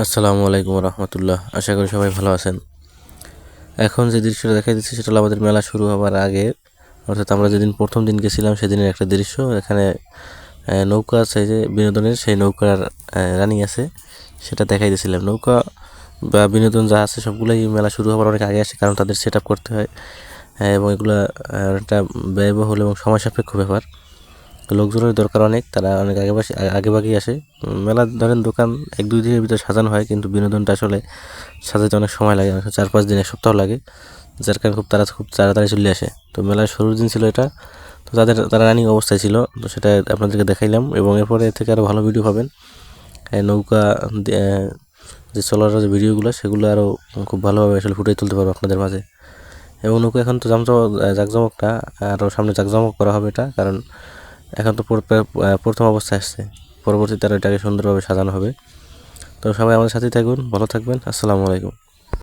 আসসালামু আলাইকুম রহমতুল্লাহ। আশা করি সবাই ভালো আছেন। এখন যে দৃশ্যটা দেখাই দিচ্ছি, সেটা হলো আমাদের মেলা শুরু হওয়ার আগে। অর্থাৎ আমরা যেদিন প্রথম দিন গেছিলাম, সেদিনের একটা দৃশ্য। এখানে নৌকা আছে যে বিনোদনের, সেই নৌকার রানিং আছে। সেটা দেখাই দিয়েছিলাম। নৌকা বা বিনোদন যা আছে, সবগুলোই মেলা শুরু হওয়ার অনেক আগে আসে, কারণ তাদের সেট করতে হয়। এবং এগুলো একটা ব্যয়বহুল এবং সময় সাপেক্ষ ব্যাপার। লোকজনের দরকার অনেক, তারা অনেক আগে বাসে আগে ভাগেই আসে মেলা ধরেন দোকান এক দুই দিনের ভিতরে সাজানো হয়, কিন্তু বিনোদনটা আসলে সাজাতে অনেক সময় লাগে চার পাঁচ দিন, এক সপ্তাহ লাগে, যার কারণে খুব তারা খুব তাড়াতাড়ি চলে আসে। তো মেলার শুরুর দিন ছিল এটা। তো তাদের তারা রানিং অবস্থায় ছিল, তো সেটা আপনাদেরকে দেখাইলাম, এবং এরপরে এর থেকে আরও ভালো ভিডিও পাবেন। নৌকা যে চলার যে ভিডিওগুলো, সেগুলো আরও খুব ভালোভাবে আসলে ফুটিয়ে তুলতে পারব আপনাদের মাঝে। এবং নৌকা এখন তো জামজমক জাকজমক না আরও সামনে জাকজমক করা হবে এটা, কারণ এখন তো প্রথম অবস্থায় আসছে। পরবর্তীতে আরও এটাকে সুন্দরভাবে সাজানো হবে। তো সবাই আমাদের সাথেই থাকুন, ভালো থাকবেন। আসসালামু আলাইকুম।